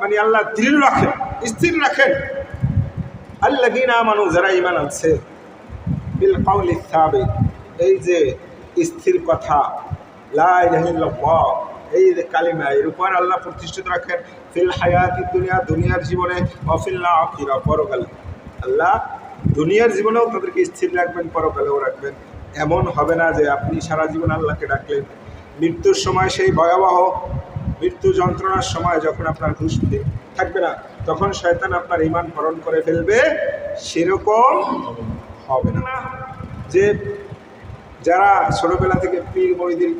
মানে আল্লাহ রাখেন, স্থির রাখেন। কাউলি সাবিত, এই যে স্থির কথা এই যে আল্লাহ প্রতিষ্ঠিত রাখেন, ফিল হায়াতি দুনিয়া, দুনিয়ার জীবনে পরকালে। আল্লাহ দুনিয়ার জীবনেও তাদেরকে স্থির রাখবেন, পরকালেও রাখবেন। এমন হবে না যে আপনি সারা জীবন আল্লাহকে ডাকলেন মৃত্যুর সময় সেই ভয়াবহ মৃত্যু যন্ত্রণার সময় যখন আপনার ফিরে থাকবে না, তখন শয়তান আপনার ইমান হরণ করে ফেলবে, সেরকম হবে না। যে যারা ছোটবেলা থেকে পীর মরিদির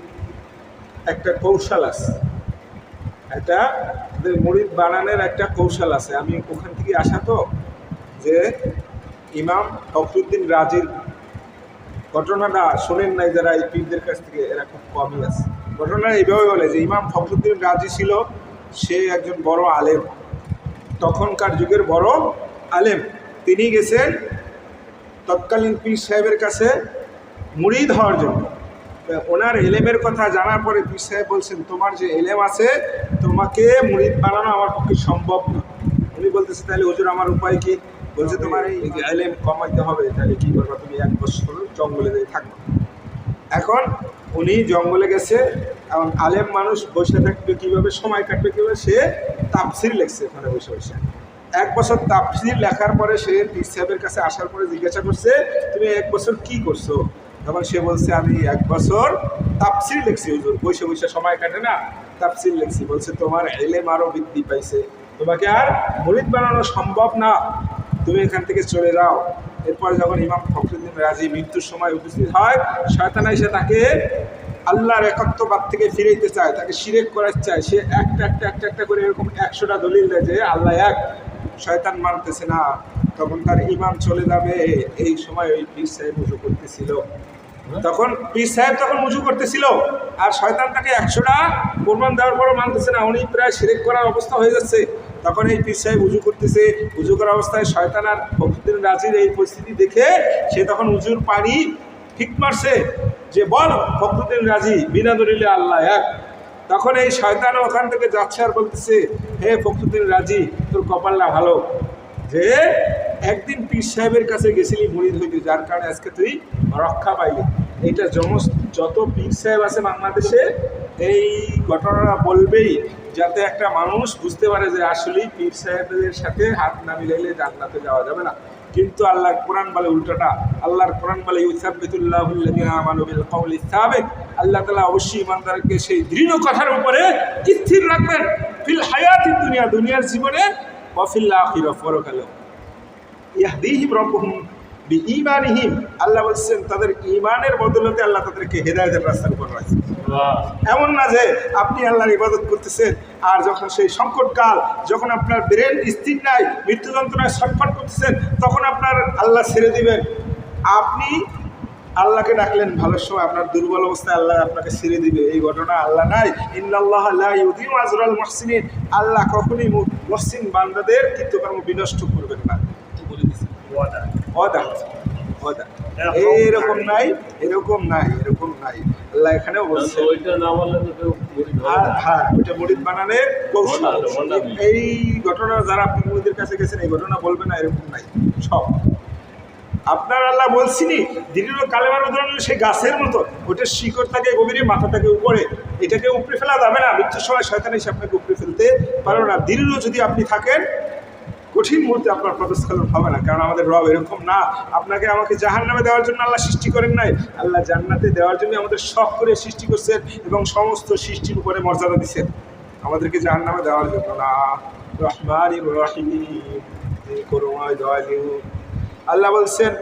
একটা কৌশল আছে, একটা মরিদ বানানোর একটা কৌশল আছে। আমি ওখান থেকে আসা তো যে ইমাম ফখরুদ্দিন রাজির ঘটনাটা শোনেন নাই যারা এই পীরদের কাছ থেকে, এরা খুব কমই আছে। ঘটনা এইভাবে বলে যে, ইমাম ফখরুদ্দিন রাজি ছিল, সে একজন বড় আলেম। তখনকার যুগের বড় আলেম। তিনি গেছেন তৎকালীন পীর সাহেবের কাছে মুরিদ হওয়ার জন্য। ওনার এলেমের কথা জানার পরে পীর সাহেব বলছেন, তোমার যে এলেম আছে, তোমাকে মুরিদ বানানো আমার পক্ষে সম্ভব না। উনি বলতেছে, তাহলে হুজুর, আমার উপায় কি? বলছে তোমার এই এলেম কমাইতে হবে, তাহলে কি করবা তুমি? এক বছর জঙ্গলে যেয়ে থাকবে। এখন উনি জঙ্গলে গেছে এবং আলেম মানুষ বসে থাকবে কীভাবে, সময় কাটবে কীভাবে, সে তাপসির লেখছে ওখানে বসে বসে। এক বছর তাপসির লেখার পরে সে পীর সাহেবের কাছে আসার পরে জিজ্ঞাসা করছে, তুমি এক বছর কি করছ? তখন সে বলছে, আমি এক বছর তাপসির লিখছি, হুজুর। বসে বসে সময় কাটে না তাপসির লিখছি। বলছে, তোমার এলেম আরও বৃদ্ধি পাইছে। তোমাকে আর মরিদ বানানো সম্ভব না। তুমি এখান থেকে চলে যাও। এরপর যখন ইমাম ফখরুদ্দিন রাজি মৃত্যুর সময় উপস্থিত হয়, শয়তান এসে তাকে আল্লাহর একত্ববাদ থেকে ফিরাইতে চায়, তাকে সিরেক করার চায়। সে একটা একটা একটা একটা করে এরকম একশোটা দলিল দেয় যে, আল্লাহ এক, শয়তান মানতেছে না। তখন তার ইমাম চলে যাবে। এই সময় ওই পীর সাহেব উজু করতেছিল। তখন পীর সাহেব তখন উজু করতেছিল। আর শয়তান তাকে একশোটা কোরবান দেওয়ার পরও মানতেছে না। উনি প্রায় সিরেক করার অবস্থা হয়ে যাচ্ছে। তখন এই পীর সাহেব উজু করতেছে। উজু করার অবস্থায় শয়তান আর ফখরুদ্দিন রাজির এই পরিস্থিতি দেখে সে তখন উজুর পানি ঠিক মারছে যে, বল ফখরুদ্দিন রাজি, বিনা দলিলে আল্লাহ এক। তখন এই শয়তান ওখান থেকে যাচ্ছে আর বলতেছে, হে ফখরুদ্দিন রাজি, তোর কপালটা ভালো। যে, একদিন পীর সাহেবের কাছে গেছিলি মরিদ হইতে, যার কারণে আজকে তুই রক্ষা পাইলি। সমস্ত যত পীর সাহেব আছে বাংলাদেশে এই ঘটনাটা বলবেই যাতে একটা মানুষ বুঝতে পারে যে আসলেই পীর সাহেবদের সাথে হাত না মিলাইলে জান্নাতে যাওয়া যাবে না। কিন্তু আল্লাহর কোরআন বলে উল্টোটা। আল্লাহর কোরআন বলে ইউসাবিতুল্লাহুল সাবেক আল্লাহ তালা অবশ্যই ইমানদারকে সেই দৃঢ় কথার উপরে স্থির রাখবেন। ফিল হায়াতি দুনিয়া, দুনিয়ার জীবনে ওয়াফিল্লা আখিরা পরকালেও ইয়াহদিহিম রব্বুহুম বিঈমানিহিম আল্লাহ বলছেন তাদের ঈমানের বদলতে আল্লাহ তাদেরকে হেদায়েতের রাস্তার উপর রাখছে এমন না যে আপনি আল্লাহর ইবাদত করতেছেন আর যখন সেই সংকটকাল যখন আপনার ব্রেন স্থির নাই মৃত্যু যন্ত্রণায় ছটফট করতেছেন তখন আপনার আল্লাহ ছেড়ে দিবেন। আপনি আল্লাহকে ডাকলেন ভালো সময় আপনার দুর্বল অবস্থায় আল্লাহ আপনাকে ছেড়ে দিবে। এই ঘটনা আল্লাহ নাই। ইন্নাল্লাহ আল্লাহ ইউদিম আজরাল মহসিনিন। আল্লাহ কখনই মহসিন বান্দাদের কৃতকর্ম বিনষ্ট করবেন না। অদা অদা এরকম নাই এরকম নাই এরকম নাই আল্লাহ এখানেও বলছে। হ্যাঁ ওইটা মরিদ বানানের কৌশল। এই ঘটনা যারা আপনি মুরিদের কাছে গেছেন এই ঘটনা বলবে না এরকম নাই। সব। আপনার আল্লাহ বলছিনি দৃঢ় কালেমার উদাহরণ সেই গাছের মতো। ওটার শিকড় থাকে গভীরে মাথা থাকে উপরে। এটাকে উপরে ফেলা যাবে না। মৃত্যুর সময় শয়তান এসে আপনাকে উপরে ফেলতে পারবে না। দৃঢ় যদি আপনি থাকেন কঠিন মুহূর্তে আপনার পদস্খলন হবে না, কারণ আমাদের রব এরকম না। আপনাকে আমাকে জাহান নামে দেওয়ার জন্য আল্লাহ সৃষ্টি করেন নাই। আল্লাহ জান্নাতে দেওয়ার জন্য আমাদের শখ করে সৃষ্টি করছেন এবং সমস্ত সৃষ্টির উপরে মর্যাদা দিচ্ছেন। আমাদেরকে জাহান নামে দেওয়ার জন্য না। আল্লাহ বলছেন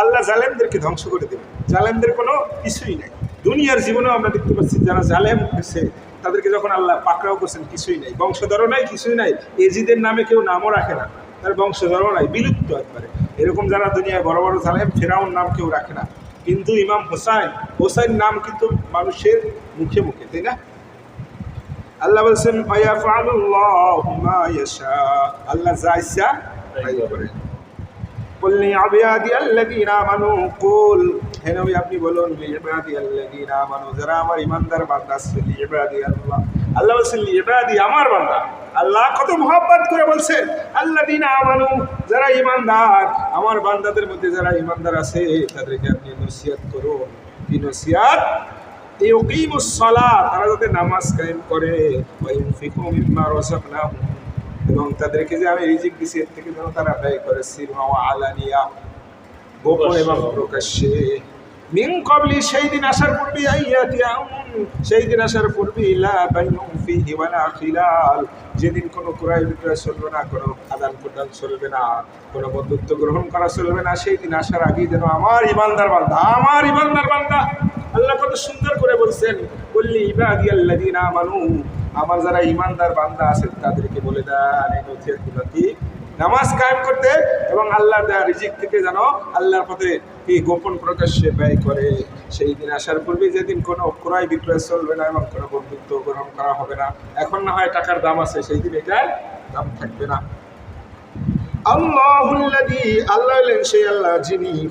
আল্লাহ জালেমদেরকে ধ্বংস করে দেবেন। জালেমদের কোনো কিছুই নাই। দুনিয়ার জীবনেও আমরা দেখতে পাচ্ছি যারা জালেম হয়েছে তাদেরকে যখন আল্লাহ পাকড়াও করছেন কিছুই নাই বংশধরও নাই কিছুই নাই এজিদের নামে কেউ নামও রাখে না তার বংশধরও নাই বিলুপ্ত একবারে এরকম যারা দুনিয়ায় বড় বড় জালেম ফেরাউন নাম কেউ রাখে না কিন্তু ইমাম হোসাইন হোসাইন নাম কিন্তু মানুষের মুখে মুখে তাই না আল্লাহ বলছেন আল্লাহ যা ইচ্ছা তাই করেন قل لعبادي الذين آمنوا قل হে নবী আপনি বলুন লিইবাদি আল্লাযীনা আমানু, যারা আমার ইমানদার বান্দা আছে লিইবাদি আল্লাহ আল্লাহ বলছেন লিইবাদি আমার বান্দা। আল্লাহ কত মহব্বত করে বলছেন, আল্লাযীনা আমানু, যারা ইমানদার আমার বান্দাদের মধ্যে যারা ইমানদার আছে, তাদেরকে আপনি নসিহত করুন। কি নসিহত? তারা যাতে নামাজ কায়েম করে এবং তাদেরকে যে আমি রিজিক দিছি, এর থেকে যেন তারা ব্যয় করে ওয়া আলানিয়া। গোপন এবং প্রকাশ্যে। মিন কবলি সেই দিন আসার পূর্বে সেই দিন আসার পূর্বে যেদিন কোনো ক্রয় বিক্রয় চলবে না, কোনো আদান প্রদান চলবে না, কোনো বন্ধুত্ব গ্রহণ করা চলবে না সেই দিন আসার আগেই যেন আমার ইমানদার বান্দা, আমার ইমানদার বান্দা, আল্লাহ কত সুন্দর করে বলছেন, বললি, ইবাদি আল্লাযীনা আমানু। আমার যারা ইমানদার বান্দা আছে, তাদেরকে বলে দেন নামাজ কায়েম করতে এবং আল্লাহর দেওয়া রিজিক থেকে যেন আল্লাহর পথে কি গোপন প্রকাশ্যে ব্যয় করে। সেই দিন আসার পূর্বে যেদিন কোনো ক্রয় বিক্রয় চলবে না এবং কোনো বন্ধুত্ব গ্রহণ করা হবে না, এখন না হয় টাকার দাম আছে, সেই দিন এটার দাম থাকবে না। আল্লাহ যিনি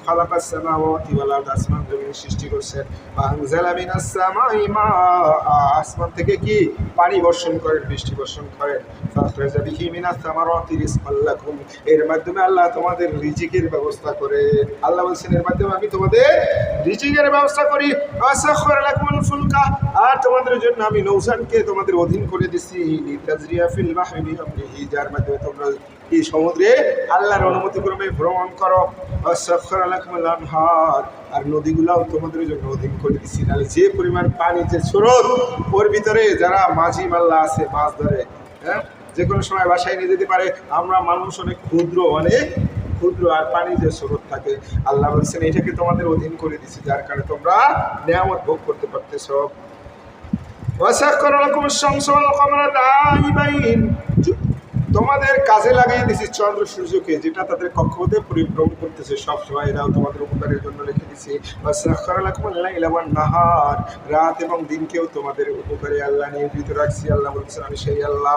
সৃষ্টি আসমান থেকে কি? বর্ষণ করেন বৃষ্টি বর্ষণ করেন এর মাধ্যমে আল্লাহ তোমাদের রিজিকের ব্যবস্থা করে। আল্লাহ বলছেন, এর মাধ্যমে আমি তোমাদের রিজিকের ব্যবস্থা করি। ফুলকা। আর তোমাদের জন্য আমি নৌসানকে তোমাদের অধীন করে দিছি। যার মাধ্যমে তোমরা এই সমুদ্রে আল্লাহর অনুমতি ক্রমে ভ্রমণ করো। আনহার আর নদীগুলাও তোমাদের জন্য অধীন করে দিচ্ছি নাহলে যে পরিমাণ পানি, যে স্রোত, ওর ভিতরে যারা মাঝি মাল্লা আছে, মাছ ধরে হ্যাঁ? যে কোনো সময় বাসায় নিয়ে যেতে পারে। আমরা মানুষ অনেক ক্ষুদ্র অনেক ক্ষুদ্র, আর পানি যে স্রোত থাকে। আল্লাহ বলছেন, এটাকে তোমাদের অধীন করে দিচ্ছি যার কারণে তোমরা নিয়ামত ভোগ করতে পারতেছ। দাইবাইন তোমাদের কাজে লাগিয়ে দিছি চন্দ্র সূর্যকে, যেটা তাদের কক্ষপথে পরিভ্রমণ করতেছে। সব সময় এরাও তোমাদের উপকারের জন্য রেখে দিছি। নাহার। রাত এবং দিনকেও তোমাদের উপকারে আল্লাহ নিয়োজিত রাখছি। আল্লাহ বলছেন আমি সেই আল্লাহ।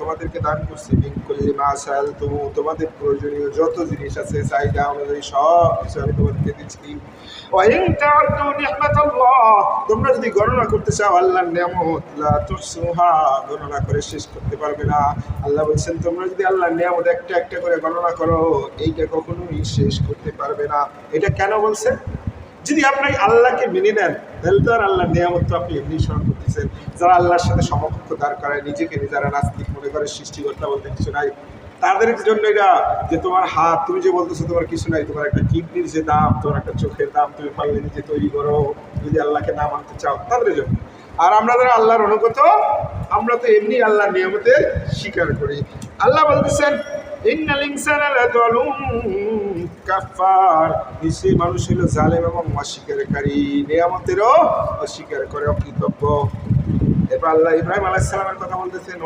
তোমাদেরকে দান করছি, মিন কুল্লি মা সালতুমু তোমাদের প্রয়োজনীয় যত জিনিস আছে, চাহিদা অনুযায়ী সব কিছু আমি তোমাদেরকে দিচ্ছি। তোমরা যদি গণনা করতে চাও, আল্লাহর নিয়ামত গণনা করে শেষ করতে পারবে না। আল্লাহ বলছেন, তোমরা যদি আল্লাহর নিয়ামত একটা একটা করে গণনা করো, এইটা কখনোই শেষ করতে পারবে না। এটা কেন বলছেন যদি আপনি আল্লাহকে মেনে নেন, তাহলে তো আর আল্লাহর নিয়ামত তো আপনি এমনি স্মরণ করতেছেন। যারা আল্লাহর সাথে সমকক্ষ দাঁড় করায়, নিজেকে যারা নাস্তিক মনে করে, সৃষ্টিকর্তা বলতে কিছু নাই। তাদের জন্য এটা যে তোমার হাত, তুমি যে বলতেছো তোমার কিছু নাই, তোমার একটা কিডনির যে দাম, তোমার একটা চোখের দাম, তুমি পারলে নিজে তৈরি করো, যদি আল্লাহকে না মানতে চাও, তাদের জন্য। আর আমরা যারা আল্লাহর অনুগত, আমরা তো এমনি আল্লাহর নিয়মতের স্বীকার করি। আল্লাহ বলতেছেন মানুষ নিয়ামতেরও অস্বীকার করে এবার আল্লাহ ইব্রাহিম আলাইসালামের কথা বলতেছেন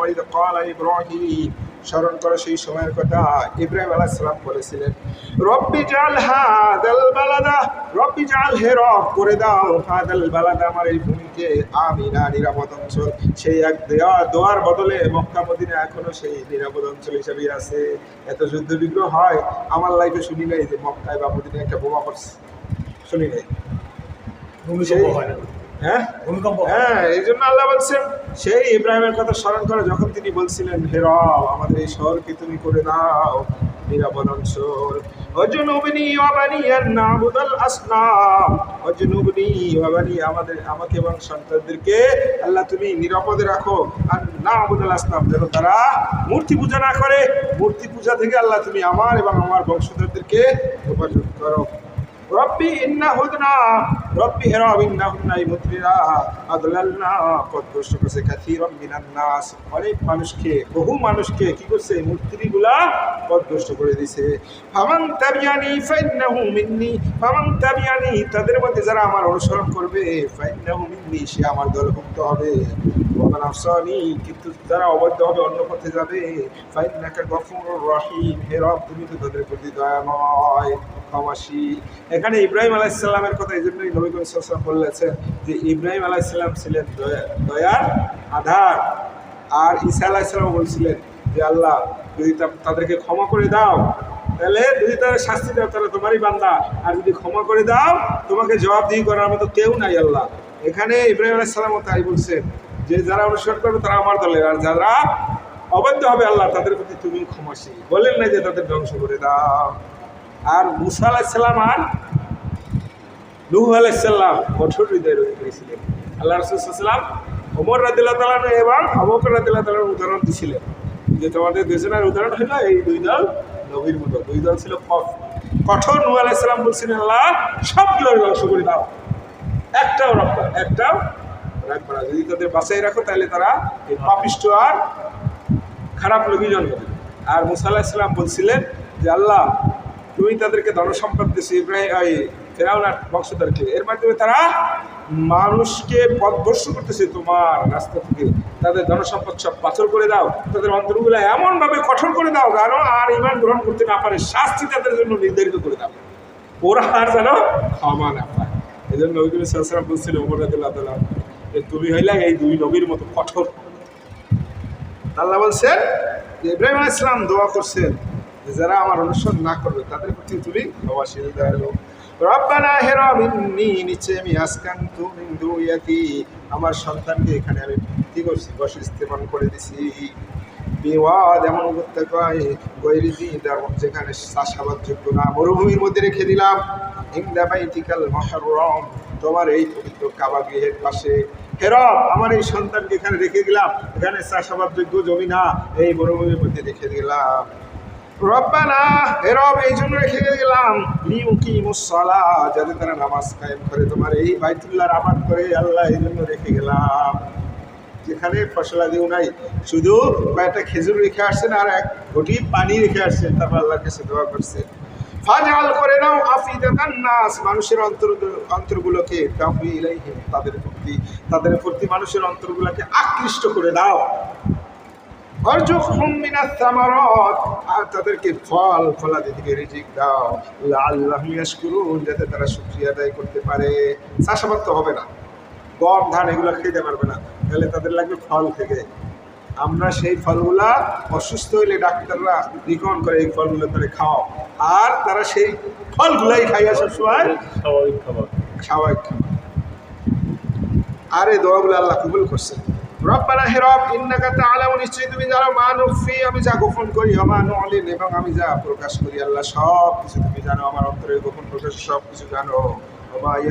স্মরণ করো সেই সময়ের কথা ইব্রাহিম আলাইসালাম বলেছিলেন, রব্বি জাল হাদাল বালাদা, রব্বি জাল হে রব, করে দাও হাদাল বালাদা আমার এই ভূমিকে। আমিনা নিরাপদ অঞ্চল। সেই এক দেওয়া দোয়ার বদলে মক্কা, মদিনা এখনও সেই নিরাপদ অঞ্চল হিসেবেই আছে। এত যুদ্ধ বিগ্রহ হয়, আমার লাইফে শুনি নাই যে মক্কায় বা মদিনা একটা বোমা করছে শুনি নাই? ভূমিকম্প হয়? হ্যাঁ ভূমিকম্প। হ্যাঁ এই জন্য আল্লাহ বলছেন সেই ইব্রাহিমের কথা স্মরণ করে যখন তিনি বলছিলেন হে রব আমাদের এই শহরকে তুমি করে দাও নিরাপদ অঞ্চল। অজনুবনি ওয়াবানিয়ান নাবুদাল আসনাম। অজনুবনি ওয়াবানি আমাদের আমাকে এবং সন্তানদেরকে আল্লাহ তুমি নিরাপদে রাখো। আর নাবুদাল আসনাম যেন তারা মূর্তি পূজা না করে মূর্তি পূজা থেকে আল্লাহ তুমি আমার এবং আমার বংশধরদেরকে হেফাজত করো। রব্বি ইন্না হুদনা, রব্বি হে রব ইন্না হুদনা এই মুত্রীরা আদলালনা পথভ্রষ্ট করেছে কাথিরম মিনান নাস। অনেক মানুষকে, বহু মানুষকে কি করছে? এই মূর্তিগুলা পথভ্রষ্ট করে দিছে। ফামান তাবিয়ানি ফাইন্নাহু মিন্নি, ফামান তাবিয়ানি তাদের মধ্যে যারা আমার অনুসরণ করবে, ফাইন্নাহু মিন্নি, সে আমার দলভুক্ত হবে। কিন্তু যারা অবৈধ হবে অন্য পথে যাবে। রহিম। তুমি তো তাদের প্রতি দয়াময় ক্ষমাশীল এখানে ইব্রাহিম আলাইসাল্লামের কথা এই জন্যই নবী করিম বলেছেন যে, ইব্রাহিম আলাইসাল্লাম ছিলেন দয়া- দয়ার আধার। আর ঈসা আলাইসাল্লাম বলছিলেন যে, আল্লাহ, যদি তাদেরকে ক্ষমা করে দাও, তাহলে যদি তারা শাস্তি দাও, তাহলে তোমারই বান্দা। আর যদি ক্ষমা করে দাও, তোমাকে জবাবদিহি করার মতো কেউ নাই আল্লাহ। এখানে ইব্রাহিম আলাইসালাম তাই বলছেন। যে যারা অনুসরণ করবে তারা আমার দলের, আর যারা অবাধ্য হবে আল্লাহ তাদের প্রতি তুমি ক্ষমাশীল। বলেন না যে তাদের ধ্বংস করে দাও। আর মুসা আলাইসাল্লাম আর নুহ আলাইসাল্লাম কঠোর হৃদয় রয়ে গিয়েছিলেন। আল্লাহ রসুলাম ওমর রাদিল্লাহ তালান এবং আবকর রাদিল্লাহ তালার উদাহরণ দিছিলেন। যে তোমাদের দুজনের উদাহরণ হলো এই দুই দল নবীর মতো। দুই দল ছিল কঠোর নূহ আলাইসাল্লাম বলছিলেন, আল্লাহ সবগুলো ধ্বংস করে দাও। একটাও রাখবা একটাও রাখবা না যদি তাদের বাঁচাই রাখো, তাহলে তারা এই পাপিষ্ট আর খারাপ লোকই জন্ম আর মুসা আলাহিসাল্লাম বলছিলেন যে, আল্লাহ, তুমি তাদেরকে ধনসম্পদ দিয়েছ ইব্রাহিম এই ফেরাউনার বংশধরকে। এর মাধ্যমে তারা মানুষকে পথভ্রষ্ট করতেছে তোমার রাস্তা থেকে। তাদের ধনসম্পদ সব পাথর করে দাও, তাদের অন্তরগুলো এমনভাবে কঠোর করে দাও যেন আর ইমান গ্রহণ করতে না পারে, শাস্তি তাদের জন্য নির্ধারিত করে দাও। ওরা আর যেন ক্ষমা না পায়। এই জন্য নবীগুলো সাল্লাম বলছিল ওমর রাদিয়াল্লাহু তাআলা তুমি হইলা এই দুই নবীর মতো কঠোর। আল্লাহ বলছেন যে ইব্রাহিম আলাইহিস সালাম দোয়া করছেন যে যারা আমার অনুসরণ না করবে, তাদের প্রতি তুমি ক্ষমাশীল দয়ালু রব্বানা হেরা নিচে আমি আসকান্তু দুরিয়াতি আমার সন্তানকে এখানে আমি কি করছি বসে স্থাপন করে দিছি। বিওয়াদ এমন উপত্যকায় গৈরিজি যেখানে চাষাবাদযোগ্য না, মরুভূমির মধ্যে রেখে দিলাম। ইন্দা বাইতিকাল মহরম, তোমার এই পবিত্র কাবা গৃহের পাশে। হেরব আমার এই সন্তানকে এখানে রেখে দিলাম। এখানে চাষাবাদযোগ্য জমি না, এই মরুভূমির মধ্যে রেখে দিলাম। রব্বানা হেরব এই জন্য রেখে গেলাম লিউকি মুসলা যাতে তারা নামাজ কায়েম করে। তোমার এই বাইতুল্লাহর আবাদ করে আল্লাহ এই জন্য রেখে গেলাম। যেখানে ফসলাদিও নাই, শুধু কয়েকটা খেজুর রেখে আসছেন আর এক ঘটি পানি রেখে আসছেন। তারপর আল্লাহর কাছে দোয়া করছেন ফাজাল করে নাও আফিদাতান নাস। মানুষের অন্তর, অন্তরগুলোকে ইলাইহিম তাদের প্রতি তাদের প্রতি মানুষের অন্তরগুলোকে আকৃষ্ট করে দাও। অর্জুকুম মিনাস সামারাত। তাদেরকে ফল, ফলাদি থেকে রিজিক দাও। আল্লাহ ইয়াশকুরুন, যাতে তারা শুকরিয়া আদায় করতে পারে। চাষাবাদ তো হবে না। গম, ধান, এগুলো খেতে পারবে না। তাহলে তাদের লাগবে ফল থেকে। আমরা সেই ফলগুলা অসুস্থ হইলে ডাক্তাররা রিকমেন্ড করে এই ফলগুলো তারা খাও আর তারা সেই ফলগুলাই খাইয়া সবসময় স্বাভাবিক খাবার। স্বাভাবিক খাবার। আর এই দোয়াগুলো আল্লাহ কবুল করছেন রব্বানা হে রব ইন্নাকা তাআলামু নিশ্চয়ই তুমি জানো মা নুখফি আমি যা গোপন করি আমা নুলিন এবং আমি যা প্রকাশ করি আল্লাহ সব কিছু তুমি জানো আমার অন্তরে গোপন প্রকাশ সব কিছু জানো। আল্লাহ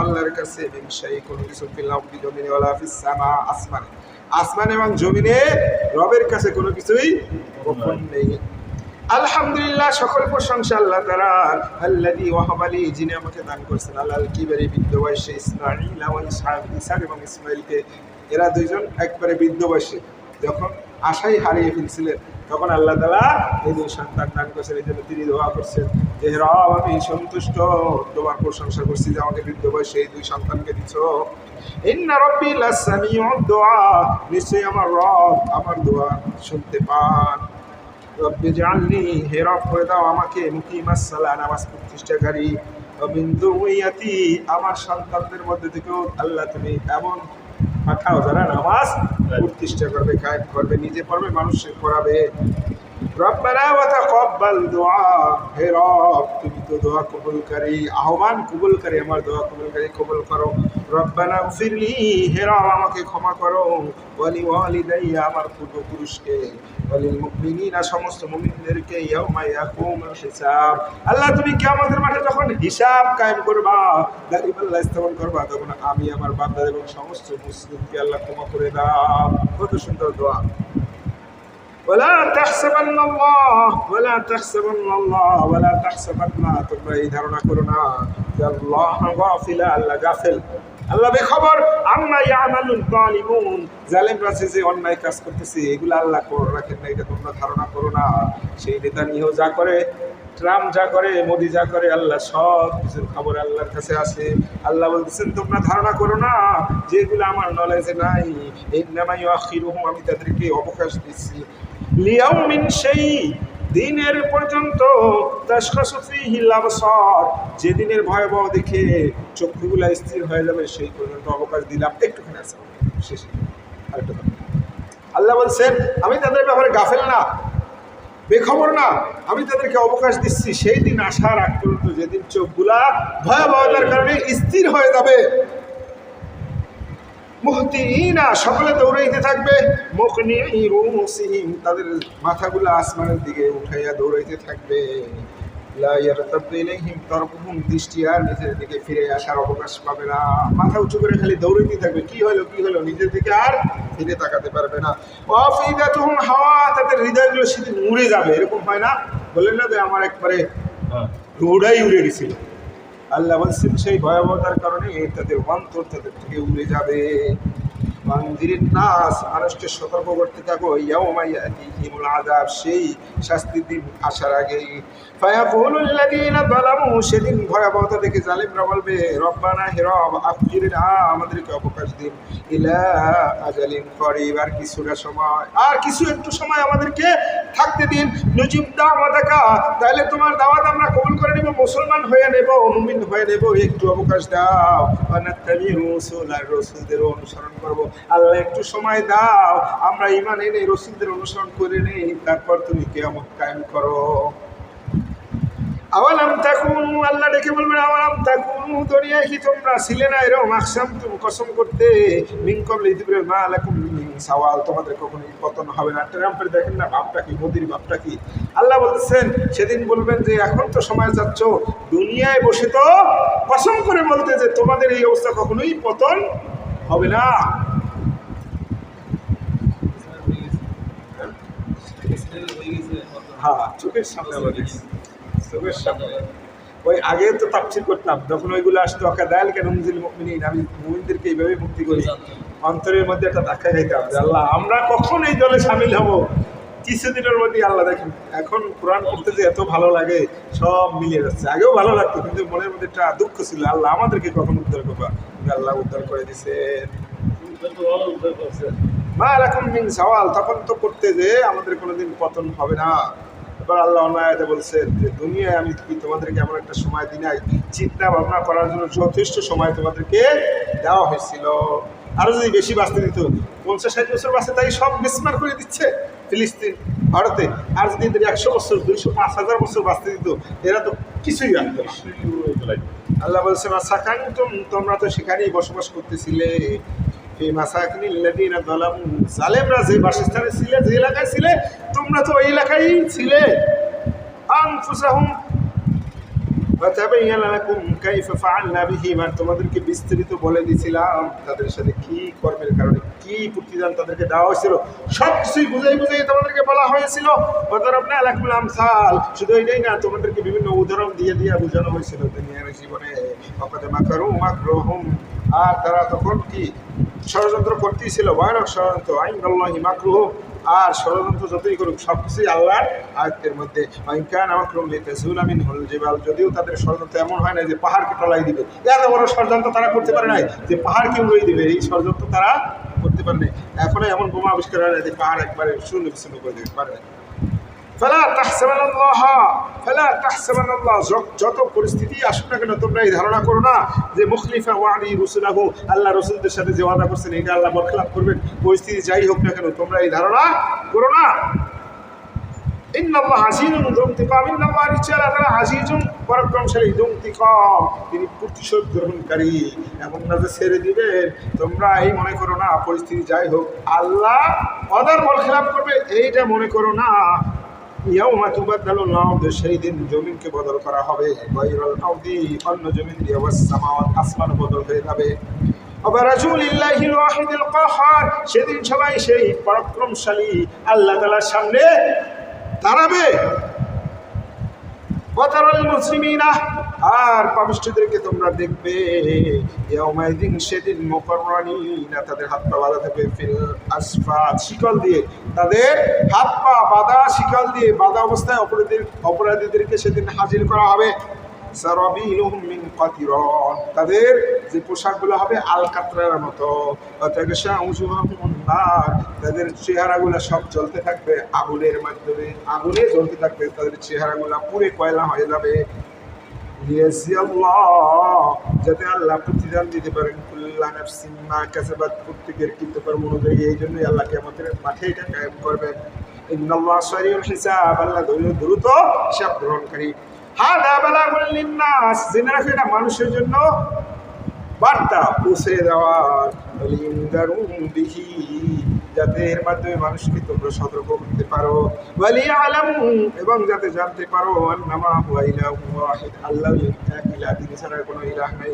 আল্লাহর কাছে কোনো কিছু ফিল আরদি জমিনে ওয়ালা আসমানে। এবং জমিনে রবের কাছে কোনো কিছুই গোপন নেই। আলহামদুলিল্লাহ, সকল প্রশংসা আল্লাহ তাআলার। আল্লাযী ওয়াহাবালি যিনি আমাকে দান করেছেন আল্লাহর কিবারি বৃদ্ধ বয়সে, ইসমাঈল ওয়া এবং ইসমাঈলকে এরা দুইজন একবারে বৃদ্ধ বয়সে। যখন আশাই হারিয়ে ফেলছিলেন তখন আল্লাহ তালা এই দুই সন্তান দান করছেন, এই জন্য তিনি দোয়া করছেন যে, রব, আমি সন্তুষ্ট। তোমার প্রশংসা করছি যে আমাকে বৃদ্ধ বয়সে এই দুই সন্তানকে দিছ। দোয়া। নিশ্চয়ই আমার রব আমার দোয়া শুনতে পান। রব্বি জাননি হে রব করে দাও আমাকে মুকিমাস সালা নামাজ প্রতিষ্ঠাকারী। বিন্দু আমার সন্তানদের মধ্যে থেকেও আল্লাহ তুমি এমন পাঠাও যারা নামাজ প্রতিষ্ঠা করবে, কায়েম করবে, নিজে পড়বে, মানুষকে পড়াবে। রব্বানা ওয়া তাকাব্বাল দুআ হে রব দোয়া কবুলকারী আহ্বান কবুলকারী আমার দোয়া কবুলকারী কবুল করো। রব্বানা ফিরলি হে রব আমাকে ক্ষমা করো। ওয়ালি ওয়ালিদাইয়া, আমার পূর্বপুরুষকে। ওয়ালিল মুমিনিনা, সমস্ত মুমিনদেরকে ইয়াউমা ইয়াকুমুল হিসাব। আল্লাহ, তুমি কিয়ামতের মাঠে যখন হিসাব কায়েম করবা দাঁড়িয়ে আল্লাহ স্থাপন করবা, তখন আমি আমার বান্দা এবং সমস্ত মুসলিমকে আল্লাহ ক্ষমা করে দাও। কত সুন্দর দোয়া। ولا تحسبن الله ولا تحسبن الله ولا تحسبن তোমরা এই ধারণা করো না যে আল্লাহ গাফিলা আল্লাহ গাফিল আল্লাহ বেখবর আম্মা ইয়ামালুল জালিমুন জালেমরা যে যে অন্যায় কাজ করতেছে এগুলো আল্লাহ করে রাখেন না এটা তোমরা ধারণা করো না সেই নেতা নিয়েও যা করে ট্রাম্প যা করে মোদি যা করে আল্লাহ সব কিছুর খবর আল্লাহর কাছে আসে আল্লাহ বলতেছেন তোমরা ধারণা করো না যেগুলো আমার নলেজে নাই এই নামাই আখিরুহুম আমি তাদেরকে অবকাশ দিচ্ছি সেই দিনের পর্যন্ত তাসখাসুফিহিল আবসার যে দিনের ভয়াবহ দেখে চক্ষুগুলা স্থির হয়ে যাবে, সেই পর্যন্ত অবকাশ দিলাম। একটুখানি আছে। শেষে আরেকটু। আল্লাহ বলছেন, আমি তাদের ব্যাপারে গাফেল না, বেখবর না। আমি তাদেরকে অবকাশ দিচ্ছি। সেই দিন আসার আগ পর্যন্ত যেদিন চোখগুলা ভয়াবহতার কারণে স্থির হয়ে যাবে মুহতিনা সকলে দৌড়াইতে থাকবে। মুখ নিয়ে তাদের মাথাগুলো আসমানের দিকে উঠাইয়া দৌড়াইতে থাকবে। দৃষ্টি আর নিজের দিকে ফিরে আসার অবকাশ পাবে না। মাথা উঁচু করে খালি দৌড়াইতে থাকবে। কি হলো কি হলো? নিজের দিকে আর ফিরে তাকাতে পারবে না। ওয়াফিদাতুহুম হাওয়া তাদের হৃদয়গুলো সেদিন উড়ে যাবে। এরকম হয় না? বললেন না যে আমার একবারে উড়াই উড়ে গেছিল। আল্লাহ বলছেন সেই ভয়াবহতার কারণে তাদের অন্তর তাদের থেকে উড়ে যাবে। মন্দিরের নাস মানুষকে সতর্ক করতে থাকো। ইয়াউমাইয়াতিহিমুল আযাব, সেই শাস্তির দিন আসার আগেই। ফায়াকুলুল্লাযীনা যালামু, সেদিন ভয়াবহতা দেখে জালিমরা বলবে, রব্বানা হে রব আখফিরনা আমাদেরকে অবকাশ দিন। ইলা আজালিন করিব, আর কিছুটা সময়। আর কিছু একটু সময় আমাদেরকে থাকতে দিন। নজিব দাওয়াতাকা তাহলে তোমার দাওয়াত আমরা কবুল করে নেব, মুসলমান হয়ে নেব, মুমিন হয়ে নেব, একটু অবকাশ দাও। অনাত্তাবি রসুল আর রসুলদের অনুসরণ করব। আল্লাহ, একটু সময় দাও। আমরা ইমান এনে রসুলদের অনুসরণ করে নেই। তারপর তুমি কেমন কায়েম করো। আওয়ালাম তাকুনু, আল্লাহ ডেকে বলবেন, আওয়ালাম তাকুনু, দুনিয়ায় কি তোমরা ছিলে না? এরকম আকসাম তুমি কসম করতে। মিন কবলে ইতিবরে মা লাকুম মিন সাওয়াল। তোমাদের কখনোই পতন হবে না। ট্রাম্পের দেখেন না, ভাবটা কি? মোদির ভাবটা কি? আল্লাহ বলছেন, সেদিন বলবেন যে, এখন তো সময় যাচ্ছ, দুনিয়ায় বসে তো কসম করে বলতে যে, তোমাদের এই অবস্থা কখনোই পতন হবে না। হ্যাঁ চোখের সামনে দেখছি চোখের সামনে। ওই আগে তো তাপসির করতাম যখন ওইগুলো আসতো অকাদায়াল কেন মুজিল মুমিনিন আমি মুমিনদেরকে এইভাবে মুক্তি করি। অন্তরের মধ্যে একটা ধাক্কা খাইতে হবে আল্লাহ আমরা কখন এই দলে সামিল হব? কিছুদিনের মধ্যে আল্লাহ দেখেন এখন কোরআন পড়তে যে এত ভালো লাগে সব মিলিয়ে যাচ্ছে। আগেও ভালো লাগতো কিন্তু মনের মধ্যে একটা দুঃখ ছিল আল্লাহ আমাদেরকে কখন উদ্ধার করবা? আল্লাহ উদ্ধার করে দিছে মা এরকম মিন সওয়াল তখন তো করতে যে আমাদের কোনোদিন পতন হবে না। এবার আল্লাহ অন্যায়তে বলছে যে দুনিয়ায় আমি কি তোমাদেরকে এমন একটা সময় দিই নাই? চিন্তা ভাবনা করার জন্য যথেষ্ট সময় তোমাদেরকে দেওয়া হয়েছিল। আরও যদি বেশি বাঁচতে দিত পঞ্চাশ ষাট বছর বাঁচতে তাই সব বিস্মার করে দিচ্ছে ফিলিস্তিন ভারতে। আর যদি এদের একশো বছর দুইশো পাঁচ হাজার বছর বাঁচতে দিত এরা তো কিছুই না। আল্লাহ বলছেন সাকান তোমরা তো সেখানেই বসবাস করতেছিলে। ছিলে, যে এলাকায় ছিলে, তোমরা তো ওই ছিলে। আর তোমাদেরকে বিস্তারিত বলে দিয়েছিলাম তাদের সাথে কি কর্মের কারণে কি প্রতিদান তাদেরকে দেওয়া হয়েছিল, সব কিছুই বুঝাই বুঝাই তোমাদেরকে বলা হয়েছিল। শুধু এটাই না, তোমাদেরকে বিভিন্ন উদাহরণ দিয়ে দিয়ে বোঝানো হয়েছিল দুনিয়ার জীবনে। আর তারা তখন কি ষড়যন্ত্র করতেই ছিল ভয়ানক ষড়যন্ত্র। আইন আল্লাহি মাকরুহ। আর ষড়যন্ত্র যতই করুক সব কিছুই আল্লাহর আয়ত্তের মধ্যে। হল যদিও তাদের ষড়যন্ত্র এমন হয় না যে পাহাড়কে টলাই দিবে। এত বড় ষড়যন্ত্র তারা করতে পারে নাই যে পাহাড়কে উড়িয়ে দিবে। এই ষড়যন্ত্র তারা করতে পারে নাই। এখনও এমন বোমা আবিষ্কার হয় না যে পাহাড় একবারে শূন্য বিচ্ছিন্ন করে দিতে পারে না যত পরিস্থিতি আসুক না কেন তোমরা এই ধারণা করো না যে মুখলিফা ওয়ানি আল্লাহ রসুলদের সাথে যে ওয়াদা করছেন, এটা আল্লাহ বরখলাপ করবেন। পরিস্থিতি যাই হোক না কেন, তোমরা এই ধারণা করো না। তিনি প্রতিশোধ ছেড়ে দিবেন। তোমরা এই মনে করো না, পরিস্থিতি যাই হোক, আল্লাহ অদার বল খেলাপ করবে, এইটা মনে করো না। সেই দিন জমিনকে বদল করা হবে। অন্য জমিন আসমান বদল হয়ে যাবে। সেদিন সবাই সেই পরাক্রমশালী আল্লাহ সামনে দাঁড়াবে। বতারাল মুসলিমিনা, আর পাপিষ্ঠদেরকে তোমরা দেখবে। ইয়াউমাইদিন সেদিন মুকাররানিনা, তাদের হাত পা বাঁধা থাকবে ফিল আসফাত শিকল দিয়ে। তাদের হাত পা বাঁধা শিকল দিয়ে বাঁধা অবস্থায় অপরাধীদের অপরাধীদেরকে সেদিন হাজির করা হবে। তাদের যে পোশাকগুলো হবে আল কাতরার মতো তাদের চেহারাগুলো সব জ্বলতে থাকবে আগুনের মাধ্যমে। আগুনে জ্বলতে থাকবে, তাদের চেহারাগুলো পুরে কয়লা হয়ে যাবে। যাতে আল্লাহ প্রতিদান দিতে পারেন। কুল্লা কাসাবাত, প্রত্যেকের কৃতকর্ম অনুযায়ী। এই জন্যই আল্লাহ কেমতের মাঠে এটা কায়েম করবেন। ইন্নাল্লাহ সরিউল হিসাব। আল্লাহ দ্রুত হিসাব গ্রহণকারী। মানুষের জন্য বার্তা। পৌঁছে দেওয়ার বিহি যাতে এর মাধ্যমে মানুষকে তোমরা সতর্ক করতে পারো। আলামু এবং যাতে জানতে পারো আল্লাহ এক ইলাহ তিনি ছাড়া কোনো ইলাহ নাই।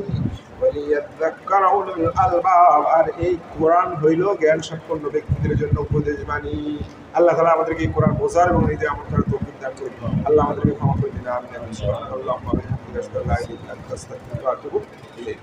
আর এই কোরআন হইল জ্ঞান সম্পন্ন ব্যক্তিদের জন্য উপদেশ বাণী। আল্লাহ তাআলা আমাদেরকে এই কোরআন বোঝার এবং নিজে আমল করার তৌফিক দান করুন আল্লাহ আমাদেরকে ক্ষমা করে দিন আমিন সুবহানাল্লাহ ওয়া বিহামদিহি আশহাদু আল্লা ইলাহা ইল্লা আনতা আস্তাগফিরুকা ওয়া আতুবু ইলাইক